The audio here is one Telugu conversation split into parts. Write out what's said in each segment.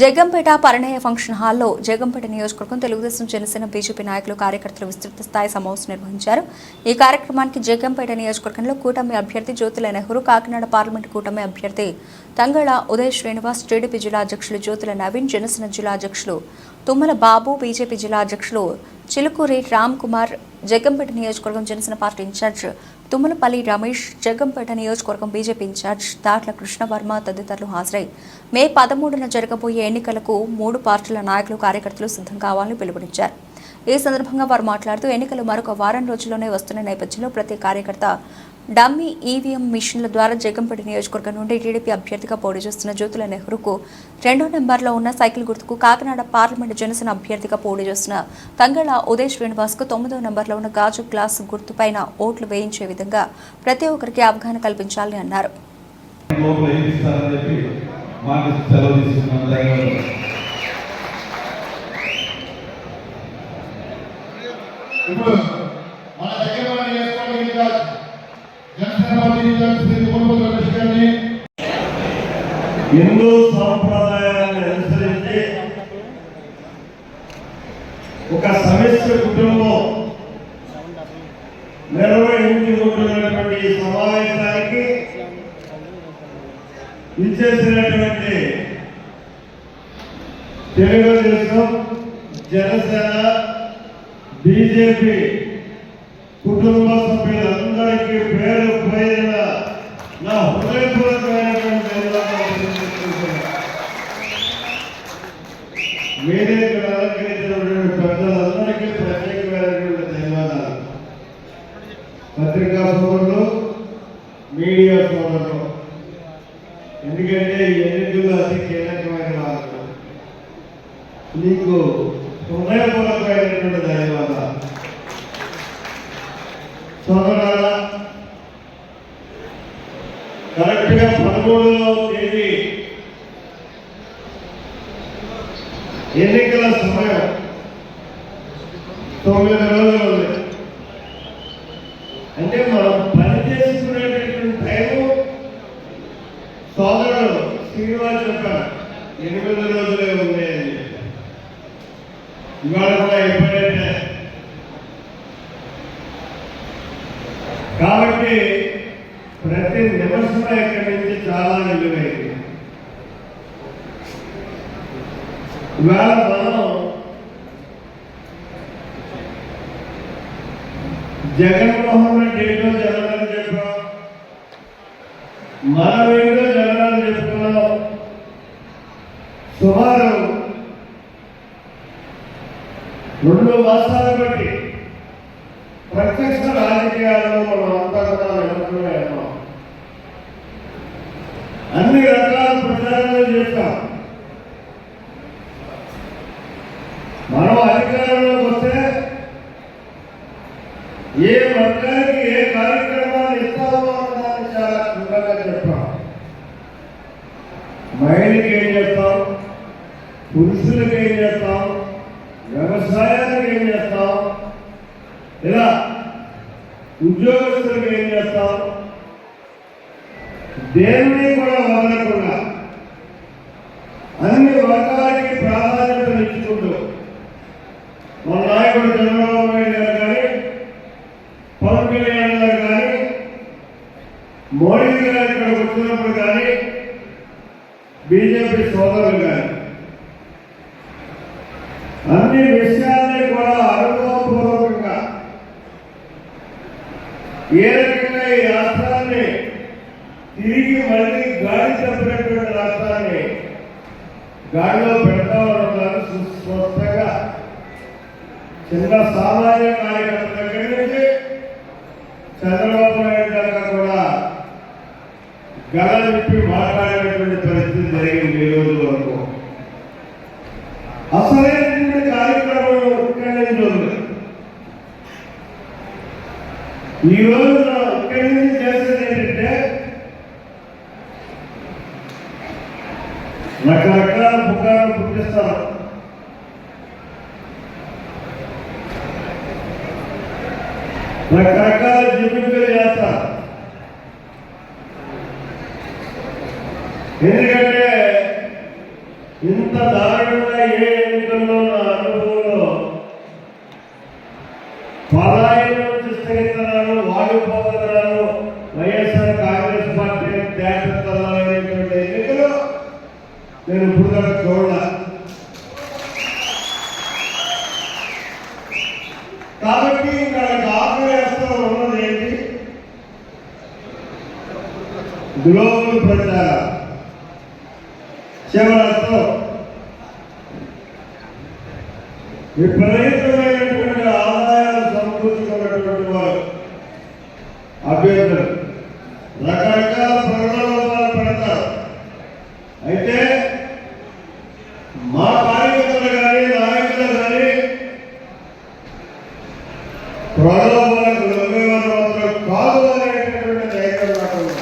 జగంపేట పరిణయ ఫంక్షన్ హాల్లో జగంపేట నియోజకవర్గం తెలుగుదేశం జనసేన బీజేపీ నాయకులు కార్యకర్తలు విస్తృత స్థాయి సమావేశం నిర్వహించారు. ఈ కార్యక్రమానికి జగంపేట నియోజకవర్గంలో కూటమి అభ్యర్థి జ్యోతుల నెహ్రూ కాకినాడ పార్లమెంటు కూటమి అభ్యర్థి తంగళ ఉదయ్ శ్రీనివాస్ టీడీపీ జిల్లా అధ్యక్షులు జ్యోతుల నవీన్ జనసేన జిల్లా అధ్యక్షులు తుమ్మల బాబు బీజేపీ జిల్లా అధ్యక్షులు చిలుకూరి రామ్ కుమార్ జగంపేట నియోజకవర్గం జనసేన పార్టీ ఇన్ఛార్జ్ తుమ్మలపల్లి రమేష్ జగంపేట నియోజకవర్గం బీజేపీ ఇన్ఛార్జ్ దాట్ల కృష్ణవర్మ తదితరులు హాజరై మే పదమూడున జరగబోయే ఎన్నికలకు మూడు పార్టీల నాయకులు కార్యకర్తలు సిద్ధం కావాలని పిలుపునిచ్చారు. ఈ సందర్భంగా వారు మాట్లాడుతూ ఎన్నికలు మరొక వారం రోజుల్లోనే వస్తున్న నేపథ్యంలో ప్రతి కార్యకర్త డమ్మీ ఈవీఎం మిషన్ల ద్వారా జగంపేట నియోజకవర్గం నుండి టీడీపీ అభ్యర్థిగా పోటీ చేస్తున్న జ్యోతుల నెహ్రూకు రెండో నెంబర్లో ఉన్న సైకిల్ గుర్తుకు కాకినాడ పార్లమెంటు జనసేన అభ్యర్థిగా పోటీ చేస్తున్న తంగళ ఉదయ్ శ్రీనివాస్కు తొమ్మిదో నెంబర్లో ఉన్న గాజు గ్లాస్ గుర్తుపైన ఓట్లు వేయించే విధంగా ప్రతి ఒక్కరికి అవగాహన కల్పించాలని అన్నారు. ఇప్పుడు హిందూ సాంప్రదాయాన్ని అనుసరించి ఒక సమిష్ట కుటుంబం నిర్వహించుకుంటున్నటువంటి ఈ సమావేశానికి ఇచ్చేసినటువంటి తెలుగుదేశం జనసేన బీజేపీ కుటుంబ సభ్యులందరికీ పేరు పేరున నా హృదయపూర్వక ధన్యవాదాలు తెలియజేస్తున్నాను. మీరే ఇక్కడ అలంకరించినటువంటి పెద్దలందరికీ ప్రత్యేకమైనటువంటి ధన్యవాదాలు పత్రికా సోదరులు మీడియా సోదరులు ఎందుకంటే ఎన్నికలు అతి కీలకమైన వాళ్ళు మీకు హృదయపూర్వకమైనటువంటి ధన్యవాదాలు. సోదరారా కరెక్ట్గా పదమూడవ తేదీ ఎన్నికల సమయం తొమ్మిది రోజులు ఉంది అంటే మనం పని చేసుకునేటటువంటి టైము సోదరుడు శ్రీనివాస్ చెప్పారు ఎనిమిది రోజులే ఉన్నాయని ఇవాళ కూడా ఎప్పుడైతే? కాబట్టి ప్రతి నిమిషం ఇక్కడి నుంచి చాలా విలువైంది. ఇవాళ మనం జగన్మోహన్ రెడ్డి ఏంటో చెప్పాం మనం ఏంటో చెప్పుకున్నాం సుమారు రెండు మాసాలు బట్టి ప్రత్యక్ష రాజకీయాల్లో మనం అంతా కూడా ఉన్నాం అన్ని రకాల ప్రచారాలు చేస్తాం. మనం అధికారంలోకి వస్తే ఏ వర్గానికి ఏ కార్యక్రమాలు ఇస్తామో అన్నదాన్ని చాలా క్లుప్తంగా చెప్పాం మహిళకి ఏం చేస్తాం పురుషులకి ఏం చేస్తాం వ్యవసాయానికి ఏం చేస్తాం ఇలా ఉద్యోగస్తులకు ఏం చేస్తాం? దేనిని కూడా వదలకుండా అన్ని వర్గాలకి ప్రాధాన్యతనిచ్చుకుంటూ మన నాయకుడు చంద్రబాబు నాయుడు గారు కానీ పవన్ కళ్యాణ్ గారు కానీ మోడీ గారు ఇక్కడ వచ్చినప్పుడు కానీ బీజేపీ సోదరులు కానీ అన్ని విషయాల్ని కూడా అనుభవపూర్వకంగా ఏ రకంగా ఈ రాష్ట్రాన్ని తిరిగి మళ్ళీ గాడి తప్పినటువంటి రాష్ట్రాన్ని గాడిలో పెడతామన్నారు సుస్పష్టంగా చిన్న సామాన్య కార్యకర్త దగ్గర నుంచి చంద్రబాబు నాయుడు దాకా కూడా గల విప్పి మాట్లాడేటువంటి పరిస్థితి జరిగింది ఈ రోజు వరకు. అసలైనటువంటి కార్యక్రమం ఇక్కడి నుంచి ఈ రోజు ఇక్కడి నుంచి చేసేది ఏంటంటే రకరకాల పుకార్లు పుట్టిస్తారు. రకరకాల ఎందుకంటే ఇంత దారుణంగా ఏ ఎన్నికల్లో నా అనుభవంలో పలాయన నుంచి స్థగితనాలు వాయుపోతున్నాను వైఎస్ఆర్ కాంగ్రెస్ పార్టీ జాగ్రత్తలైనటువంటి ఎన్నికలు నేను ఇప్పుడు దాకా చూడాల కాబట్టి ఇక్కడ ఆగ్రహస్తం ఉన్నది ఏంటి? గ్లోబల్ ప్రచారం. చివరతో విపరీతమైనటువంటి ఆదాయాలు సమకూర్చుకున్నటువంటి వారు. అభ్యర్థులు. రకరకాల ప్రకటనలు పెడతారు. అయితే మా కార్యకర్తలు కానీ నాయకులు కానీ ప్రలోభాలకు లొంగేవారు మాత్రం కాదు అనేటటువంటి ధైర్యం నాకు ఉంది.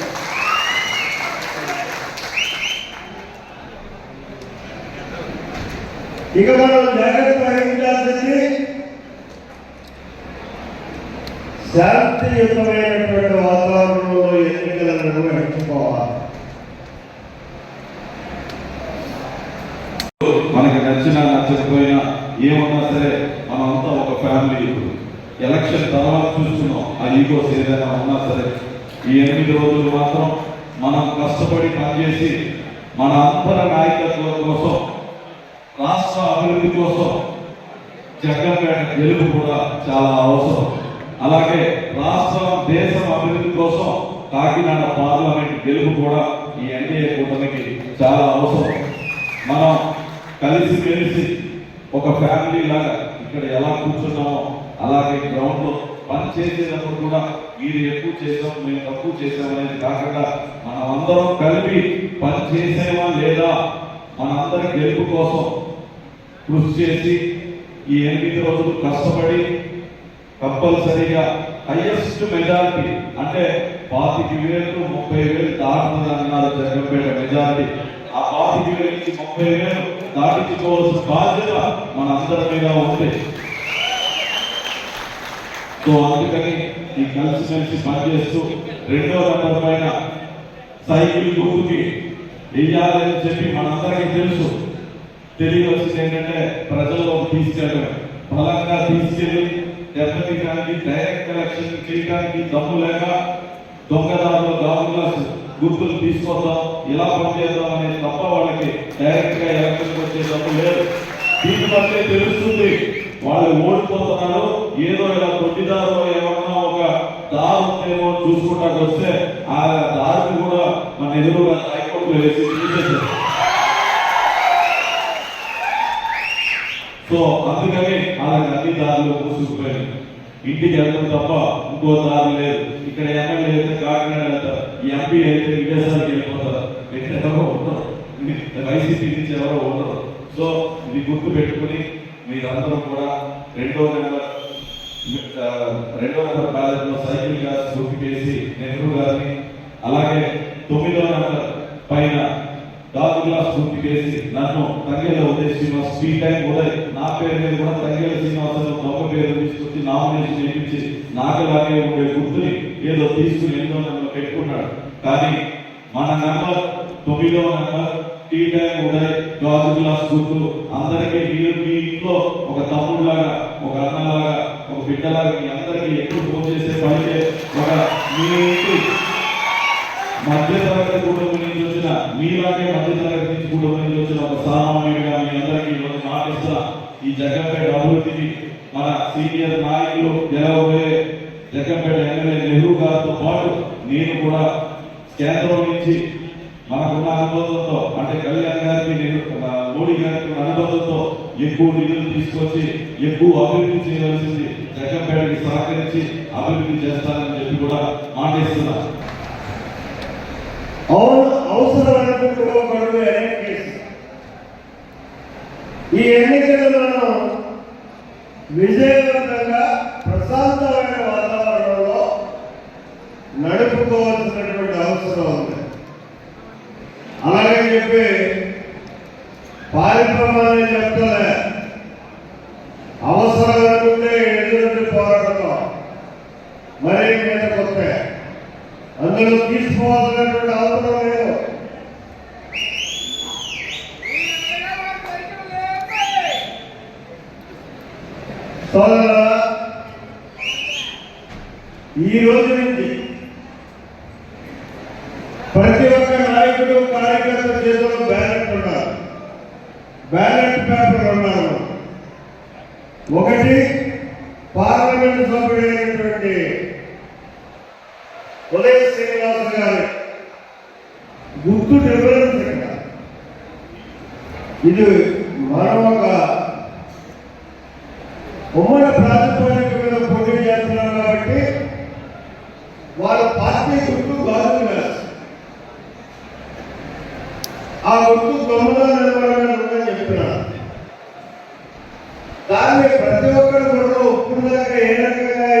ఇక మనం జాగ్రత్త వహించాల్సింది శాంతియుతమైనటువంటి వాతావరణంలో ఎన్నికలను నిర్వహించుకోవాలి మనకి నచ్చినా నచ్చకపోయినా ఏమన్నా సరే మనమంతా ఒక ఫ్యామిలీ ఇప్పుడు. ఎలక్షన్ తర్వాత చూస్తున్నాం ఆ ఈగోస్ ఏదైనా ఉన్నా సరే. ఈ ఎనిమిది రోజులు మాత్రం మనం కష్టపడి పనిచేసి మన అంతర నాయకత్వం కోసం రాష్ట్ర అభివృద్ధి కోసం జగన్ గెలుపు కూడా చాలా అవసరం. అలాగే రాష్ట్రం దేశం అభివృద్ధి కోసం కాకినాడ పార్లమెంట్ గెలుపు కూడా ఈ ఎన్డీఏ కూటమికి చాలా అవసరం. మనం కలిసి మెలిసి ఒక ఫ్యామిలీ లాగా ఇక్కడ ఎలా కూర్చున్నామో అలాగే గ్రౌండ్లో పని చేసేటప్పుడు కూడా మీరు ఎక్కువ చేసాం మేము తక్కువ చేసాం అనేది కాకుండా మనం అందరం కలిపి పని చేసేవా లేదా మనందరి గెలుపు కోసం కృషి చేసి ఈ ఎనిమిది రోజులు కష్టపడి కంపల్సరీగా హైయెస్ట్ మెజారిటీ అంటే పాతిక వేలు ముప్పై వేలు దాటుతుంది అన్నారు జగన్పేట మెజారిటీ ఆ పాతిక వేల నుంచి ముప్పై వేలు దాటించుకోవాల్సిన బాధ్యత మన అందరి మీద ఉంది. సో అందుకని ఈ కలిసిమెలిసి పనిచేస్తూ రెండో నెంబర్ పైన సైకిల్ గుర్తుకి వెయ్యాలని చెప్పి మనందరికీ తెలుసు. తెలియవలసింది ఏంటంటే ప్రజల్లో తీసుకెళ్ళడం బలంగా తీసుకెళ్ళి దెబ్బతీయడానికి డైరెక్ట్ ఎలక్షన్ చేయడానికి దమ్ము లేక దొంగదారులు దారుల గుర్తులు తీసుకొద్దాం ఇలా పనిచేద్దాం అనేది తప్ప వాళ్ళకి డైరెక్ట్గా ఎలక్షన్ వచ్చే దమ్ము లేదు. దీన్ని బట్టే తెలుస్తుంది వాళ్ళు ఓడిపోతున్నారు ఏదో ఇలా కొట్టిదారో ఏమన్నా ఒక దారు ఉందేమో చూసుకుంటానికి వస్తే ఆ దారికి కూడా మన ఎదురుగా హైకోర్టులో వేసి తీసేశారు సో అందుకని అలాగే అన్ని దారులు మూసుకుపోయాయి ఇంటికి వెళ్తాం తప్ప ఇంకో దారి లేదు. ఇక్కడ ఎమ్మెల్యే అయితే కాకినాడ వెళ్తారు. ఎంపీ అయితే విదేశాలకు వెళ్ళిపోతారు. ఇక్కడ ఎవరో ఉండరు. వైసీపీ నుంచి ఎవరో ఉండరు. సో ఇది గుర్తు పెట్టుకుని మీరందరూ కూడా రెండో నెంబర్ రెండో నెంబర్ బ్యాలెట్లో సైకిల్ గారు గుర్తు చేసి నెహ్రూ గారిని అలాగే తొమ్మిదో నెంబర్ పైన కాదు గ్లాస్ పూర్తి చేసి నన్ను తంగేల ఉదయ్ శ్రీనివాస్ స్పీడ్ టైం ఉదయ్ నా పేరు మీద కూడా తంగేల శ్రీనివాస్ గొప్ప పేరు తీసుకొచ్చి నామినేషన్ చేయించి నాకులాగే ఉండే గుర్తుని ఏదో తీసుకుని ఎన్నో నన్ను పెట్టుకున్నాడు. కానీ మన నెంబర్ తొమ్మిదో నెంబర్ టీ టైం ఉదయ్ గాజు గ్లాస్ గుర్తు అందరికీ మీరు మీ ఇంట్లో ఒక తమ్ముడులాగా ఒక అన్నలాగా ఒక బిడ్డలాగా మీ అందరికీ ఎక్కువ ఫోన్ చేసే పనికే ఒక మీ ఇంటి మధ్యతరగతి కుటుంబం నుంచి వచ్చిన మీలాగే మధ్యతరగతి నుంచి కుటుంబం నుంచి వచ్చిన ఒక సామాన్యుడిగా మీ అందరికీ ఈరోజు మాటిస్తున్న ఈ జగన్పేట అభివృద్ధిని మన సీనియర్ నాయకులు గెలవబోయే జగన్పేట ఎమ్మెల్యే నెహ్రూ గారితో పాటు నేను కూడా కేంద్రం నుంచి మనకున్న అనుబంధంతో అంటే కళ్యాణ్ గారికి నెహ్రూ- మోడీ గారికి అనుబంధంతో ఎక్కువ నిధులు తీసుకొచ్చి ఎక్కువ అభివృద్ధి చేయవలసింది జగన్పేటకి సహకరించి అభివృద్ధి చేస్తానని చెప్పి కూడా మాటిస్తున్నారు అవును అవసరమైనప్పుడు ఒక అడుగు వెనక్కి ఈ ఎన్నికలను విజయవంతంగా ప్రశాంతమైన వాతావరణంలో నడుపుకోవాల్సినటువంటి అవసరం ఉంది. అలాగే చెప్పి పారిశ్రమాన్ని చెప్తలే. అవసరం అనుకుంటే ఎదురు పోరాటంలో మరీ మీద కొత్త? అందులో తీసుకోవాల్సినటువంటి అవసరం లేదు సోదరా ఈ రోజు నుంచి ప్రతి ఒక్క నాయకుడు కార్యకర్త చేతిలో బ్యాలెట్ ఉన్నారు బ్యాలెట్ పేపర్ ఉన్నారు ఒకటి పార్లమెంట్ సభ్యుడైనటువంటి ఉదయ శ్రీనివాస గారి గుర్తు డిఫరెన్స్ ఇది మనం ఒక ఉమ్మడి ప్రాతిపదిక మీద పోటీ చేస్తున్నాం కాబట్టి వారి పార్టీ గుర్తు గాజు గ్లాస్ ఆ గుర్తు తొమ్మిదో నిర్మాణంగా చెప్తున్నారు దాన్ని ప్రతి ఒక్కరు కూడా